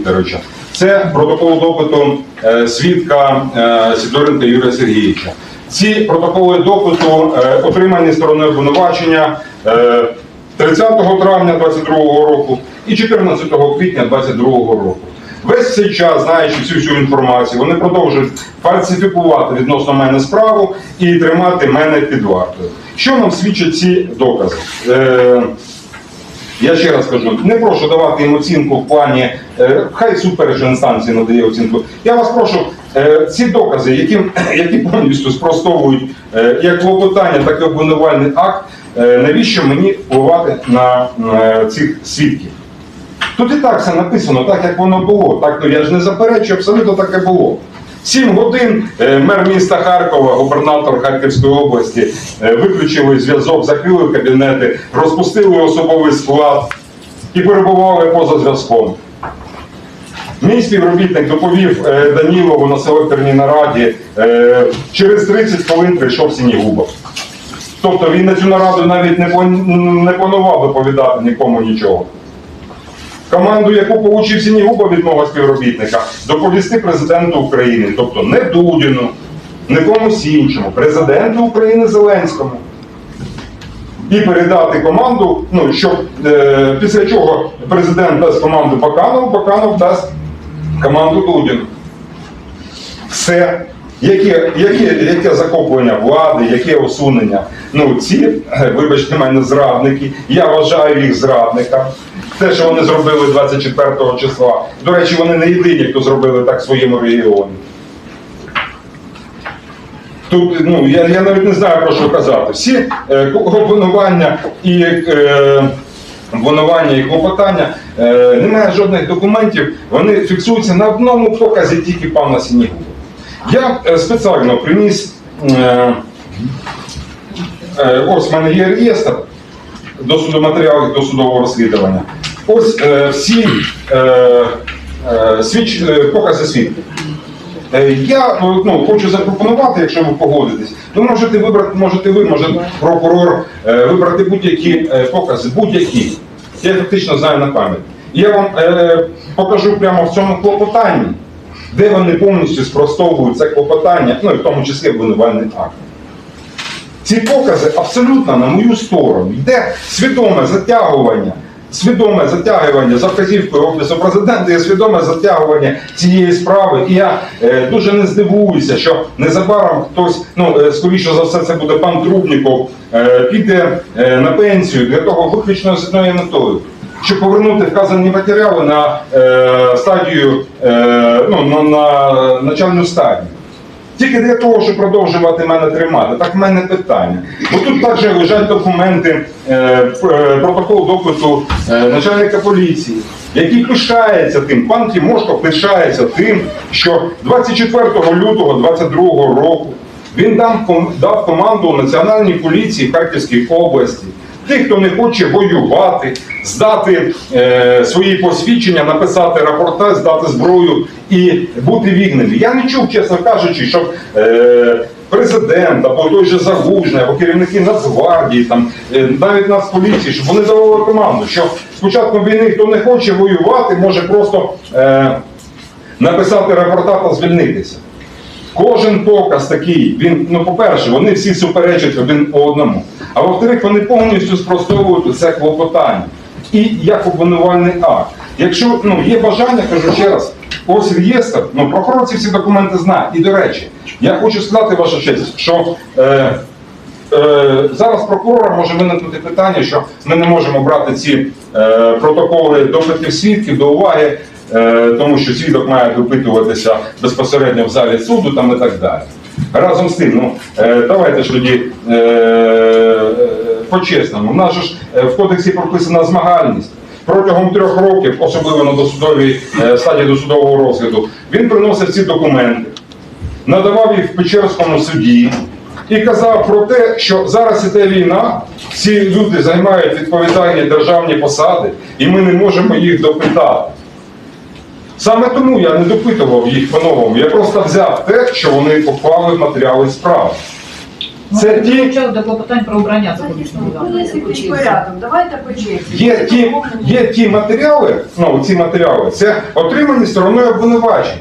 Вікторовича. Це протокол допиту е, свідка е, Сідоренка Юрія Сергійовича. Ці протоколи допиту е, отримані стороною обвинувачення е, 30 травня 22 року і 14 квітня 22 року. Весь цей час, знаючи всю цю інформацію, вони продовжують фальсифікувати відносно мене справу і тримати мене під вартою. Що нам свідчать ці докази? Я ще раз кажу, не прошу давати їм оцінку в плані, е, хай першої інстанції надає оцінку. Я вас прошу, е, ці докази, які, які повністю спростовують е, як клопотання, так і обвинувальний акт, е, навіщо мені впливати на е, цих свідків? Тут і так все написано, так як воно було. Так, ну я ж не заперечую, абсолютно таке було. Сім годин е, мер міста Харкова, губернатор Харківської області е, виключили зв'язок, закрили кабінети, розпустили особовий склад і перебували поза зв'язком. Мій співробітник доповів е, Данілову на селекторній нараді, через 30 хвилин прийшов Сінігубов. Тобто він на цю нараду навіть не планував доповідати нікому нічого. Команду, яку получив Сінігуба від мого співробітника, доповісти президенту України, тобто не Дудіну, не комусь іншому, президенту України Зеленському. І передати команду, ну, щоб е, після чого президент дасть команду Баканову, Баканов дасть команду Дудіну. Все. Яке, яке, яке захоплення влади, яке усунення? Ну, ці, е, вибачте мене, зрадники. Я вважаю їх зрадниками. Те, що вони зробили 24 числа. До речі, вони не єдині, хто зробили так в своєму регіоні. Тут ну я, я навіть не знаю про що казати. Всі е, і е, обвинування і клопотання е, немає жодних документів. Вони фіксуються на одному показі тільки пана Сінігуба. Я е, спеціально приніс. Е, е, ось в мене є реєстр до суду матеріалів до судового розслідування. Ось е, всі е, е, свідч, е, покази свідків. Е, Я ну, ну, хочу запропонувати, якщо ви погодитесь, ви можете вибрати, можете ви, може прокурор, е, вибрати будь-які е, покази, будь-які. Я фактично знаю на пам'ять. Я вам е, покажу прямо в цьому клопотанні, де вони повністю спростовують це клопотання, ну і в тому числі обвинувальний акт. Ці покази абсолютно на мою сторону. Йде свідоме затягування, свідоме затягування за вказівкою Офісу президента і свідоме затягування цієї справи. І я е, дуже не здивуюся, що незабаром хтось, ну е, скоріше за все, це буде пан Трубніков, е, піде е, на пенсію для того виключно з одною метою. Щоб повернути вказані матеріали на е, стадію, е, ну, на, на начальну стадію. Тільки для того, щоб продовжувати мене тримати. Так в мене питання. Бо тут також лежать документи, е, е, протокол допиту е, начальника поліції, який пишається тим, пан Тимошко пишається тим, що 24 лютого 22 року він дав, ком- команду Національній поліції Харківській області. Тих, хто не хоче воювати, здати е, свої посвідчення, написати рапорта, здати зброю і бути вігнені. Я не чув, чесно кажучи, щоб е, президент або той же Загужний, або керівники Нацгвардії, там, е, навіть Нацполіції, щоб вони давали команду, що спочатку війни, хто не хоче воювати, може просто е, написати рапорта та звільнитися. Кожен показ такий, він, ну, по-перше, вони всі суперечать один одному. А во-вторых, вони повністю спростовують це клопотання. І як обвинувальний акт. Якщо ну, є бажання, кажу ще раз, ось реєстр, ну прокурор ці всі документи знає. І до речі, я хочу сказати, ваша честь, що е, е, зараз прокурора може виникнути питання, що ми не можемо брати ці е, протоколи допитів свідків до уваги, е, тому що свідок має допитуватися безпосередньо в залі суду там і так далі. Разом з тим, ну е, давайте ж тоді е, по-чесному. У нас же ж е, в кодексі прописана змагальність. Протягом трьох років, особливо на досудовій е, стадії досудового розгляду, він приносив ці документи, надавав їх в Печерському суді і казав про те, що зараз іде війна, ці люди займають відповідальні державні посади, і ми не можемо їх допитати. Саме тому я не допитував їх по-новому. Я просто взяв те, що вони поклали матеріали справи. Це ті, Почали до клопотань про обрання запобіжного рядом, порядок, давайте по черзі. Є ті, є ті матеріали, ну ці матеріали, це отримані стороною обвинувачень.